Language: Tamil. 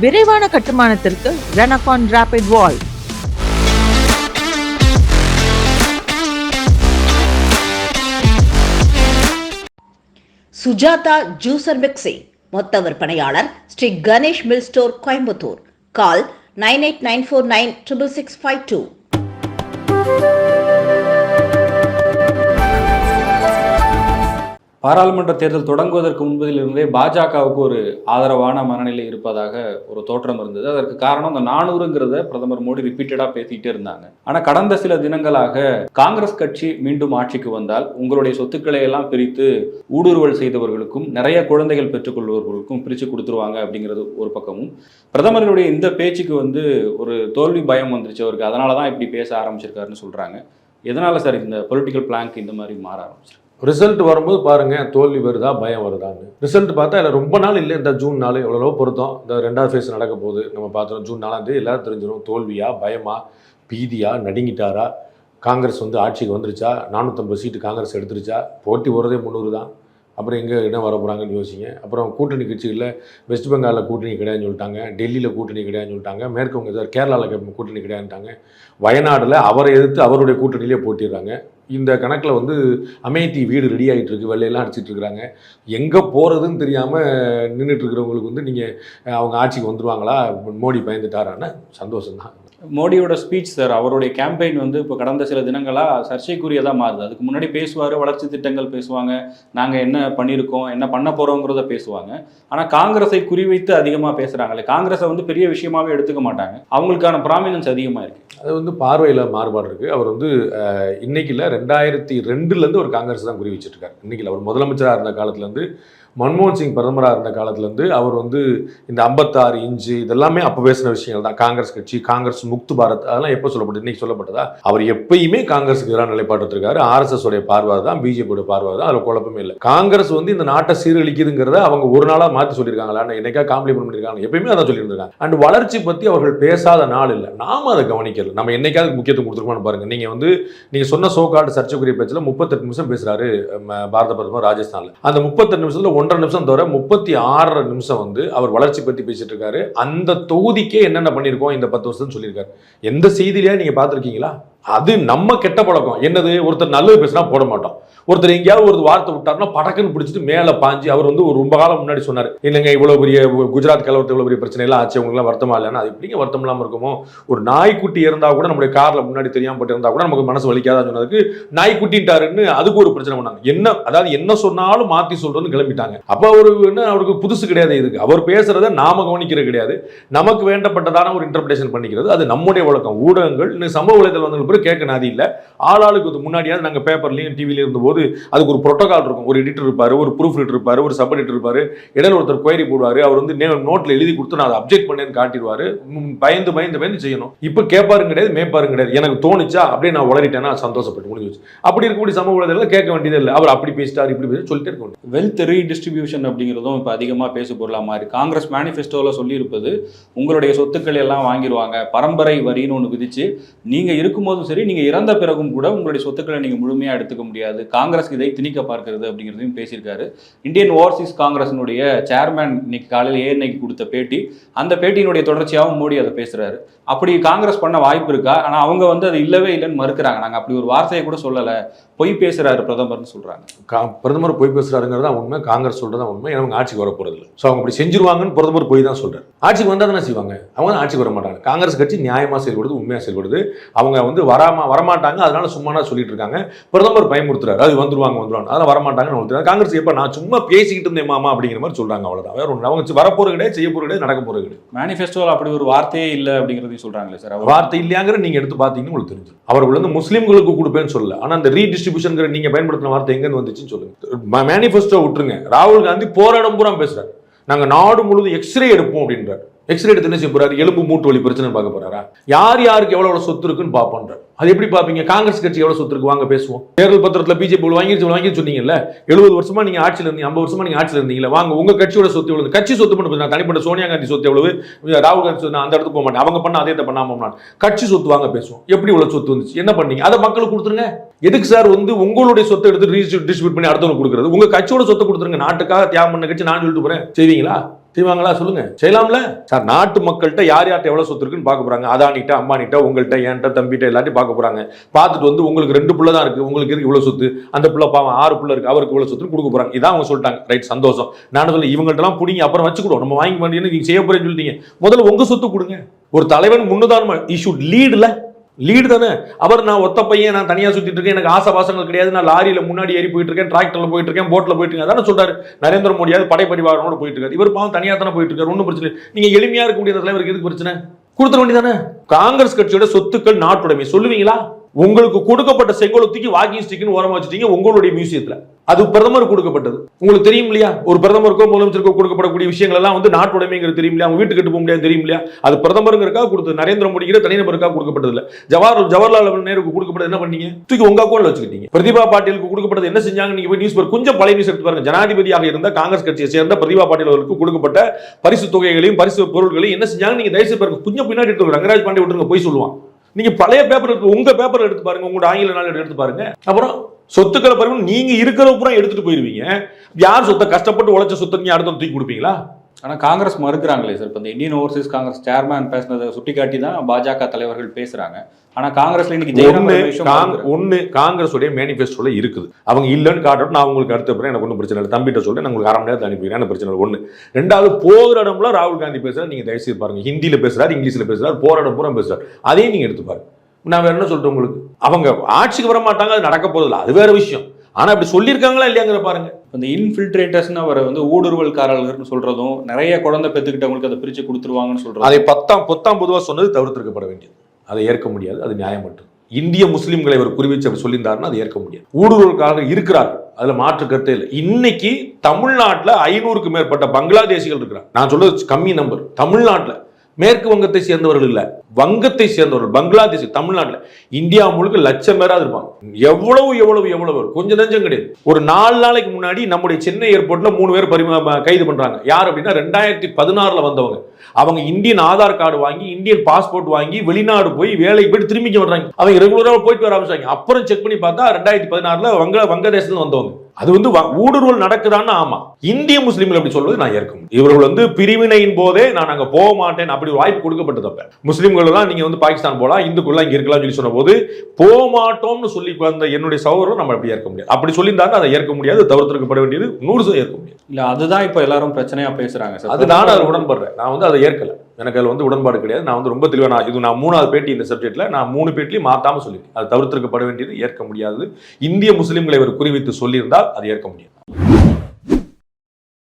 விரைவான கட்டுமானத்திற்கு ரெனகான் rapid wall Sujatha juicer mixie மொத்த விற்பனையாளர் Sri Ganesh mill store Coimbatore. Call nine eight nine four nine triple six five two. பாராளுமன்ற தேர்தல் தொடங்குவதற்கு முன்பதிலிருந்தே பாஜகவுக்கு ஒரு ஆதரவான மனநிலை இருப்பதாக ஒரு தோற்றம் இருந்தது. அதற்கு காரணம் அந்த நானூறுங்கிறத பிரதமர் மோடி ரிப்பீட்டடாக பேசிக்கிட்டே இருந்தாங்க. ஆனால் கடந்த சில தினங்களாக காங்கிரஸ் கட்சி மீண்டும் ஆட்சிக்கு வந்தால் உங்களுடைய சொத்துக்களை எல்லாம் பிரித்து ஊடுருவல் செய்தவர்களுக்கும் நிறைய குழந்தைகள் பெற்றுக்கொள்வர்களுக்கும் பிரித்து கொடுத்துருவாங்க அப்படிங்கிறது ஒரு பக்கமும். பிரதமருடைய இந்த பேச்சுக்கு வந்து ஒரு தோல்வி பயம் வந்துருச்சு அவருக்கு. அதனால தான் இப்படி பேச ஆரம்பிச்சிருக்காருன்னு சொல்கிறாங்க எதனால் சார் இந்த பொலிட்டிக்கல் பிளாங்க் இந்த மாதிரி மாற ஆரம்பிச்சிருக்கு? ரிசல்ட் வரும்போது பாருங்க தோல்வி வருதா பயம் வருதான்னு. ரிசல்ட் பார்த்தா இல்லை ரொம்ப நாள் இல்லை இந்த ஜூன் நாள் எவ்வளோ பொருத்தம். இந்த ரெண்டாவது ஃபேஸ் நடக்க போகுது. நம்ம பார்த்தோம் ஜூன் நாலாம் தேதி எல்லாரும் தெரிஞ்சிடும் தோல்வியா பயமா பீதியா நடுங்கிட்டாரா? காங்கிரஸ் வந்து ஆட்சிக்கு வந்துருச்சா? நானூற்றம்பது சீட்டு காங்கிரஸ் எடுத்துருச்சா? போட்டி போகிறதே முந்நூறு தான். அப்புறம் எங்கே என்ன வர போகிறாங்கன்னு யோசிங்க. அப்புறம் கூட்டணி கட்சிகளில் வெஸ்ட் பெங்காலில் கூட்டணி கிடையாதுன்னு சொல்லிட்டாங்க. டெல்லியில் கூட்டணி கிடையாதுன்னு சொல்லிட்டாங்க. மேற்கு வங்க கேரளாவில் கூட்டணி கிடையாதுன்ட்டாங்க. வயநாடில் அவரை எதிர்த்து அவருடைய கூட்டணியிலே போட்டிடுறாங்க. இந்த கணக்கில் வந்து அமேத்தி வீடு ரெடி ஆகிட்டு இருக்கு வெள்ளையெல்லாம் அடிச்சிட்டு இருக்கிறாங்க எங்கே போகிறதுன்னு தெரியாமல் நின்றுட்டு இருக்கிறவங்களுக்கு வந்து நீங்கள் அவங்க ஆட்சிக்கு வந்துருவாங்களா? மோடி பயந்துட்டாரான்னு சந்தோஷம்தான். மோடியோட ஸ்பீச் சார் அவருடைய கேம்பெயின் வந்து இப்போ கடந்த சில தினங்களாக சர்ச்சைக்குரியதாக மாறுது. அதுக்கு முன்னாடி பேசுவார் வளர்ச்சி திட்டங்கள் பேசுவாங்க. நாங்கள் என்ன பண்ணியிருக்கோம் என்ன பண்ண போகிறோங்கிறத பேசுவாங்க. ஆனால் காங்கிரஸை குறிவைத்து அதிகமாக பேசுகிறாங்களே காங்கிரஸை வந்து பெரிய விஷயமாவே எடுத்துக்க மாட்டாங்க. அவங்களுக்கான ப்ராமினன்ஸ் அதிகமாக இருக்குது அது வந்து பார்வையில் மாறுபாடு இருக்குது அவர் வந்து அஹ், இல்லை ரெண்டாயிரத்தி ரெண்டுலேருந்து ஒரு காங்கிரஸ் தான் குறி வச்சுட்டு இருக்காரு. அவர் முதலமைச்சராக இருந்த காலத்துலேருந்து மன்மோகன் சிங் பிரதமராக இருந்த காலத்துலேருந்து அவர் வந்து இந்த ஐம்பத்தாறு இன்ச்சு இதெல்லாமே அப்போ பேசின விஷயங்கள் தான். காங்கிரஸ் கட்சி காங்கிரஸ் முக்து பாரத் அதெல்லாம் எப்போ சொல்லப்பட்டது? இன்னைக்கு சொல்லப்பட்டதா? அவர் எப்பயுமே காங்கிரஸுக்கு எதிராக நிலைப்பாடு எடுத்திருக்காரு. ஆர்எஸ்எஸ் உடைய பார்வை தான் பிஜேபியோட பார்வை தான். அதில் குழப்பமே இல்லை. காங்கிரஸ் வந்து இந்த நாட்டை சீரழிக்குதுங்கிறத அவங்க ஒரு நாளாக மாற்றி சொல்லியிருக்காங்களா? என்னைக்கா காம்ப்ளிமெண்ட் பண்ணியிருக்காங்க எப்பயுமே அதான் சொல்லியிருக்காங்க அண்ட் வளர்ச்சி பற்றி அவர்கள் பேசாத நாள் இல்லை. நாம அதை கவனிக்கல. நம்ம என்னைக்காவது முக்கியத்துவம் கொடுத்துருக்கோம்னு பாருங்க. நீங்கள் வந்து நீங்கள் சொன்ன சோகால்டு சர்ச்சைக்குரிய பேச்சில் முப்பத்தெட்டு நிமிஷம் பேசுகிறாரு பாரத பிரதமர் ராஜஸ்தானில். அந்த முப்பத்தெட்டு நிமிஷத்தில் ஒன்றரை நிமிஷம் தவிர முப்பத்தி ஆறரை நிமிஷம் வந்து அவர் வளர்ச்சி பற்றி பேசிட்டு இருக்காரு. அந்த தொகுதிக்கே என்னென்ன பண்ணியிருக்கோம் இந்த பத்து வருஷம் சொல்லியிருக்காரு. எந்த செய்தியிலேயே நீங்கள் பார்த்துருக்கீங்களா? அது நம்ம கெட்ட பழக்கம். என்னது? ஒருத்தர் நல்லது பேசினா போட மாட்டோம். ஒருத்தர் எங்கேயாவது ஒரு வார்த்தை விட்டாருன்னா படக்குன்னு பிடிச்சிட்டு மேலே பாஞ்சு அவர் வந்து ஒரு ரொம்ப காலம் முன்னாடி சொன்னார். இல்லைங்க இவ்வளோ பெரிய குஜராத் கலவரத்து இவ்வளோ பெரிய பிரச்சனை எல்லாம் ஆச்சு? அவங்களுக்குலாம் வருத்தமா இல்லைன்னா அது எப்படிங்க வருத்தம் இல்லாமல் இருக்குமோ? ஒரு நாய்க்குட்டி இருந்தால் கூட நம்மளுடைய காரில் முன்னாடி தெரியாமல் போட்டு இருந்தால் கூட நமக்கு மனசு வலிக்காதான்னு சொன்னதுக்கு நாய்க்குட்டின்ட்டாருன்னு அதுக்கு ஒரு பிரச்சனை பண்ணாங்க. என்ன அதாவது என்ன சொன்னாலும் மாற்றி சொல்றதுன்னு கிளம்பிட்டாங்க. அப்போ அவரு என்ன அவருக்கு புதுசு கிடையாது இதுக்கு. அவர் பேசுறத நாம கவனிக்கிறது கிடையாது. நமக்கு வேண்டப்பட்டதான ஒரு இன்டர்பிரேஷன் பண்ணிக்கிறது. அது நம்முடைய வழக்கம். ஊடகங்கள் சமூக வலைதளம் வந்த கேட்க நாதி இல்லை. ஆளாளுக்கு முன்னாடியாவது நாங்கள் பேப்பர்லையும் டிவிலையும் இருந்தபோது அதுக்கு ஒரு புரோட்டோகால் இருக்கும். ஒரு எடிட்டர் இருப்பாரு ஒரு ப்ரூஃப் ரீடர் இருப்பார் ஒரு சப் எடிட்டர் இருப்பாரு. இடையில ஒருத்தர் கொயரி போடுவார். அவர் வந்து நோட்ல எழுதி கொடுத்து நான் அதை அப்ஜெக்ட் பண்ணேன்னு காட்டிடுவாரு. பயந்து பயந்து பயந்து செய்யணும். இப்போ கேட்பாருங்க கிடையாது மேய்ப்பாரும் கிடையாது. எனக்கு தோணுச்சா? அப்படியே நான் உளறிட்டேன்னா சந்தோஷப்பட்டு முடிஞ்சு அப்படி இருக்கக்கூடிய சமூக வலைதளம் கேட்க வேண்டியது இல்லை. அவர் அப்படி பேசிட்டார் இப்படி பேசி சொல்லிட்டு இருக்க வெல்த் ரீடிஸ்ட்ரிபியூஷன் அப்படிங்கிறதும் இப்போ அதிகமாக பேச பொருளாக இருக்கு. காங்கிரஸ் மேனிஃபெஸ்டோவில் சொல்லியிருப்பது உங்களுடைய சொத்துக்களை எல்லாம் வாங்கிடுவாங்க பரம்பரை வரின்னு ஒன்று விதிச்சு நீங்கள் இருக்கும்போதும் சரி நீங்கள் இறந்த பிறகும் கூட உங்களுடைய சொத்துக்களை நீங்கள் முழுமையாக எடுத்துக்க முடியாது. காங்கிரஸ் இதை திணிக்க பார்க்கிறது அப்படிங்கிறதையும் பேசியிருக்காரு. இந்தியன் ஓவர்சீஸ் காங்கிரஸினுடைய சேர்மேன் இன்னைக்கு காலையில் ஏஎன்ஐக்கு கொடுத்த பேட்டி அந்த பேட்டியினுடைய தொடர்ச்சியாகவும் மோடி அதை பேசுகிறாரு அப்படி காங்கிரஸ் பண்ண வாய்ப்பு இருக்கா? ஆனால் அவங்க வந்து அது இல்லவே இல்லைன்னு மறுக்கிறாங்க. நாங்கள் அப்படி ஒரு வார்த்தையை கூட சொல்லலை. பொய் பேசுகிறாரு பிரதமர்னு சொல்கிறாங்க கா- பிரதமர் பொய் பேசுகிறாருங்கிறது தான் உண்மை காங்கிரஸ் சொல்கிறது தான் உண்மை. ஏன்னா அவங்க ஆட்சிக்கு வர போறது இல்லை. ஸோ அவங்க அப்படி செஞ்சிருவாங்கன்னு பிரதமர் பொய் தான் சொல்கிறார் ஆட்சிக்கு வந்தால் தானே செய்வாங்க? அவங்க தான் ஆட்சிக்கு வர மாட்டாங்க. காங்கிரஸ் கட்சி நியாயமாக செயல்படுது உண்மையாக செயல்படுது. அவங்க வந்து வராம வரமாட்டாங்க. அதனால சும்மா சொல்லிட்டு இருக்காங்க பிரதமர் பயமுறுத்துறாரு. அது வந்துருவாங்க வந்துருவாங்க. அதெல்லாம் வரமாட்டாங்கன்னு காங்கிரஸ் எப்ப நான் சும்மா பேசிக்கிட்டு இருந்தேன் மாமா அப்படிங்கிற மாதிரி சொல்றாங்க அவ்வளவுதான். வேற ஒன்று அவங்க வரப்போறது கிடையாது செய்ய போறது கிடையாது நடக்க போறது கிடையாது. மேனிஃபெஸ்டோவில் அப்படி ஒரு வார்த்தையே இல்லை அப்படிங்கிறதையும் சொல்றாங்களே சார். வார்த்தை இல்லையாங்கிற நீங்க எடுத்து பார்த்தீங்கன்னு உங்களுக்கு தெரிஞ்சு. அவர்கள் வந்து முஸ்லீம்களுக்கு கொடுப்பேன்னு சொல்லல. ஆனா அந்த ரீடிஸ்ட்ரிபியூஷன் நீங்க பயன்படுத்தின வார்த்தை எங்க வந்துச்சுன்னு சொல்லுங்க. மேனிஃபெஸ்டோ விட்டுருங்க. ராகுல் காந்தி போராடம் பூரா பேசுறாரு. நாங்க நாடு முழுவதும் எக்ஸ்ரே எடுப்போம் அப்படின்றார். எக்ஸ்ரே எடுத்து என்ன செய்ய போறாரு? எலும்பு மூட்டு வலி பிரச்சனை பார்க்க போறாரா? யார் யாருக்கு எவ்வளவு எவ்வளவு சொத்து இருக்குன்னு பாப்போன்ற அது எப்படி பார்ப்பீங்க? காங்கிரஸ் கட்சி எவ்வளவு சொத்து இருக்கு? வாங்க பேசுவோம். தேர்தல் பத்திரத்துல பிஜேபி வாங்கி வாங்கி சொன்னீங்கல்ல? எழுபது வருஷமா நீங்க ஆட்சியில் இருந்தீங்க ஐம்பது வருஷமா நீங்க ஆட்சியில் இருந்தீங்களா வாங்க உங்க கட்சியோட சொத்து எவ்வளவு கட்சி சொத்து பண்ண நான் தனிப்பட்ட சோனியா காந்தி சொத்து எவ்வளவு ராகுல் காந்தி சொத்து அந்த இடத்துக்கு போக மாட்டேன். அவங்க பண்ண அதே பண்ணாம நான் கட்சி சொத்து வாங்க பேசுவோம். எப்படி இவ்வளவு சொத்து வந்துச்சு? என்ன பண்ணீங்க? அதை மக்களுக்கு கொடுத்துருங்க. எதுக்கு சார் வந்து உங்களுடைய சொத்தை எடுத்து டிஸ்ட்ரிபியூட் பண்ணி அடுத்தவங்க கொடுக்குறது? உங்க கட்சியோட சொத்தை கொடுத்துருங்க. நாட்டுக்காக தியாகம் பண்ண கட்சி நான் சொல்லிட்டு போறேன். செய்வீங்களா? செய்வாங்களா சொல்லுங்க. செய்யலாம்ல? சார் நாட்டு மக்கள்கிட்ட யார் யார்கிட்ட எவ்வளவு சொத்து இருக்குன்னு பார்க்க போறாங்க. அதானிட்ட அம்மானிட்ட உங்கள்கிட்ட என்கிட்ட தம்பிட்ட எல்லாத்தையும் பார்க்க போறாங்க. பார்த்துட்டு வந்து உங்களுக்கு ரெண்டு புள்ள தான் இருக்கு. உங்களுக்கு இருக்கு இவ்வளவு சொத்து? அந்த புள்ள பாவம் ஆறு புள்ள இருக்கு. அவருக்கு இவ்வளவு சொத்துன்னு கொடுக்க போறாங்க. இதான் அவங்க சொல்லிட்டாங்க. ரைட் சந்தோஷம். நான் சொல்ல இவங்கள்ட்ட எல்லாம் பிடிங்க அப்புறம் வச்சுக்கிடுவோம். நம்ம வாங்கி பண்ணி நீங்க செய்ய போறேன்னு சொல்லிட்டீங்க. முதல்ல உங்க சொத்து கொடுங்க. ஒரு தலைவன் முன்னுதாரணமா ஈ லீடுல லீடு தானே? அவர் நான் ஒத்த பையன் நான் தனியாக சுற்றிட்டு இருக்கேன் எனக்கு ஆசை பாசங்கள் கிடையாது நான் லாரியில் முன்னாடி ஏறி போயிட்டு இருக்கேன் டிராக்டரில் போயிட்டு இருக்கேன் போட்டில் போயிட்டு இருக்கேன். அதானே சொல்றாரு. நரேந்திர மோடியாவது படைப்பரிவாரனோட போயிட்டு இருக்காரு. இவர் பாவம் தனியாக தானே போயிட்டு இருக்காரு. ஒன்றும் பிரச்சனை நீங்கள் நீங்க இருக்கக்கூடிய இருக்க முடியாத தலைவருக்கு எதுக்கு பிரச்சனை? கொடுத்துட வேண்டியதானே காங்கிரஸ் கட்சியோட சொத்துக்கள் நாட்டுடைமை. சொல்லுவீங்களா? உங்களுக்கு கொடுக்கப்பட்ட செங்கோலத்துக்கு வாக்கிங் ஸ்டிக்னு ஓரமா வச்சுட்டீங்க உங்களுடைய மியூசியத்துல. அது பிரதமர் கொடுக்கப்பட்டது. உங்களுக்கு தெரியும் இல்லையா? ஒரு பிரதமருக்கோ முதலமைச்சருக்கோ கொடுக்கப்படக்கூடிய விஷயங்கள் எல்லாம் வந்து நாட்டுடைமைங்கிறது தெரியும் இல்லையா? அவங்க வீட்டுக்கு கட்டு போக முடியாது தெரியும் இல்லையா? அது பிரதமருங்கிறக்காக கொடுத்தது. நரேந்திர மோடிங்கிற தனிநபருக்காக கொடுக்கப்பட்டது இல்ல. ஜவஹர் ஜவஹர்லால் நேருக்கு கொடுக்கப்பட்டது என்ன பண்ணீங்க? தூக்கி உங்க அக்கௌண்ட்ல வச்சுக்கிட்டீங்க. பிரதிபா பாட்டீலுக்கு கொடுக்கப்பட்டது என்ன செஞ்சாங்க? நீங்க போய் நியூஸ் பேப்பர் கொஞ்சம் பழைய நியூஸ் எடுத்து பாருங்க. ஜனாதிபதியாக இருந்த காங்கிரஸ் கட்சியை சேர்ந்த பிரதிபா பாட்டீல் அவர்களுக்கு கொடுக்கப்பட்ட பரிசு தொகைகளையும் பரிசு பொருட்களையும் என்ன செஞ்சாங்க? நீங்க தயவுசெய்து பாருங்க. கொஞ்சம் பின்னாடி எடுத்து ரங்கராஜ் பாண்டே விட்டுருங்க போய் சொல்லுவான். நீங்க பழைய பேப்பர் எடுத்து உங்க பேப்பர் எடுத்து பாருங்க உங்களோட ஆங்கில நாள் எடுத்து பாருங்க. அப்புறம் சொத்துக்களை பாருங்க நீங்க இருக்கிற பூரா எடுத்துட்டு போயிருவீங்க. யார் சொத்தை கஷ்டப்பட்டு உழைச்ச சொத்தை நீங்க அடுத்த தூக்கி கொடுப்பீங்களா? ஆனா காங்கிரஸ் மறுக்கிறாங்களே சார். இப்போ இந்த இந்தியன் ஓவர்சீஸ் காங்கிரஸ் சேர்மேன் பேசினதை சுட்டிக்காட்டி தான் பாஜக தலைவர்கள் பேசுறாங்க. ஆனா காங்கிரஸ்ல இன்னைக்கு ஜெயராம் ஒண்ணு ரமேஷும் காங்- மறுக்கிறாங்க. ஒண்ணு காங்கிரஸுடைய மேனிஃபெஸ்டோல இருக்குது. அவங்க இல்லைன்னு காட்டட்டும் நான் உங்களுக்கு அடுத்த பிறகு எனக்கு ஒன்றும் பிரச்சனை இல்லை. தம்பிட்ட சொல்றேன் நான் உங்களுக்கு அரை மணி அனுப்பிடுறேன் எனக்கு பிரச்சனை இல்லை. ஒண்ணு. ரெண்டாவது போகிற இடம்ல ராகுல் காந்தி பேசுறாரு நீங்க தயவுசெய்து பாருங்க. ஹிந்தியில பேசுறாரு இங்கிலீஷ்ல பேசுறாரு இடம் பூரா பேசுறாரு. அதையும் நீங்க எடுத்து பாருங்க. நான் வேற என்ன சொல்றேன் உங்களுக்கு? அவங்க ஆட்சிக்கு வர மாட்டாங்க அது நடக்க போதில்லை அது வேற விஷயம். ஆனா அப்படி சொல்லியிருக்காங்களா இல்லையாங்கிற பாருங்க. இந்த இன்ஃபில்ட்ரேட்டர்ஸ்னு அவரை வந்து ஊடுருவல்காரர்கள்னு சொல்றதும் நிறைய குழந்தை பெத்துக்கிட்டவங்களுக்கு அதை பிரிச்சு கொடுத்துருவாங்கன்னு சொல்றதும். அதை பத்தாம் பொத்தாம் பொதுவா சொன்னது தவிர்த்திருக்கப்பட வேண்டியது. அதை ஏற்க முடியாது அது நியாயம் மட்டும். இந்திய முஸ்லிம்களை அவர் குறிவிச்சு அவர் சொல்லியிருந்தாருன்னா அதை ஏற்க முடியாது. ஊடுருவல்காரர்கள் இருக்கிறார்கள் அதுல மாற்று கருத்தே இல்லை. இன்னைக்கு தமிழ்நாட்டுல ஐநூறுக்கு மேற்பட்ட பங்களாதேசிகள் இருக்கிறாங்க. நான் சொல்றது கம்மி நம்பர் தமிழ்நாட்டுல மேற்கு வங்கத்தை சேர்ந்தவர்கள் இல்ல. வங்கத்தை சேர்ந்தவர்கள் பங்களாதேஷ் தமிழ்நாட்டில். இந்தியா முழுக்க லட்சம் பேராது இருப்பாங்க. எவ்வளவு எவ்வளவு எவ்வளவு கொஞ்சம் நெஞ்சம் கிடையாது. ஒரு நாலு நாளைக்கு முன்னாடி நம்முடைய சென்னை ஏர்போர்ட்ல மூணு பேர் பரிம கைது பண்றாங்க. யார் அப்படின்னா ரெண்டாயிரத்தி பதினாறுல வந்தவங்க. அவங்க இந்தியன் ஆதார் கார்டு வாங்கி இந்தியன் பாஸ்போர்ட் வாங்கி வெளிநாடு போய் வேலைக்கு போயிட்டு திரும்பிக்க வர்றாங்க. அவங்க ரெகுலரா போயிட்டு வர ஆரம்பிச்சாங்க அப்புறம் செக் பண்ணி பார்த்தா ரெண்டாயிரத்தி பதினாறுல வங்க வங்கதேசத்துல வந்தவங்க. அது வந்து ஊடுருவல் நடக்குதான்னு ஆமா. இந்திய முஸ்லீம்கள் அப்படி சொல்வது நான் ஏற்க முடியும். இவர்கள் வந்து பிரிவினையின் போதே நான் அங்க போக மாட்டேன் அப்படி ஒரு வாய்ப்பு கொடுக்கப்பட்டது அப்ப. முஸ்லீம்கள் தான் நீங்க வந்து பாகிஸ்தான் போலாம் இந்துக்குள்ள இங்க இருக்கலாம் சொல்லி சொன்ன போது போக மாட்டோம்னு சொல்லி வந்த என்னுடைய சகோதரர் நம்ம அப்படி ஏற்க முடியாது. அப்படி சொல்லியிருந்தாங்க அதை ஏற்க முடியாது தவிர்த்திருக்கப்பட வேண்டியது நூறு சதவீதம் ஏற்க முடியாது. இல்ல அதுதான் இப்ப எல்லாரும் பிரச்சனையா பேசுறாங்க சார். அது நான் அதில் உடன்படுறேன். நான் வந்து அதை ஏற்கல. எனக்கு அதில் வந்து உடன்பாடு கிடையாது. நான் வந்து ரொம்ப தெளிவாக நான் இது நான் மூணாவது பேட்டி இந்த சப்ஜெக்ட்ல நான் மூணு பேட்டிலையும் மாத்தாம சொல்லியிருக்கேன் அது தவிர்த்திருக்கப்பட வேண்டியது ஏற்க முடியாது. இந்திய முஸ்லிம்களை இவர் குறிவித்து சொல்லியிருந்தால் அது ஏற்க முடியாது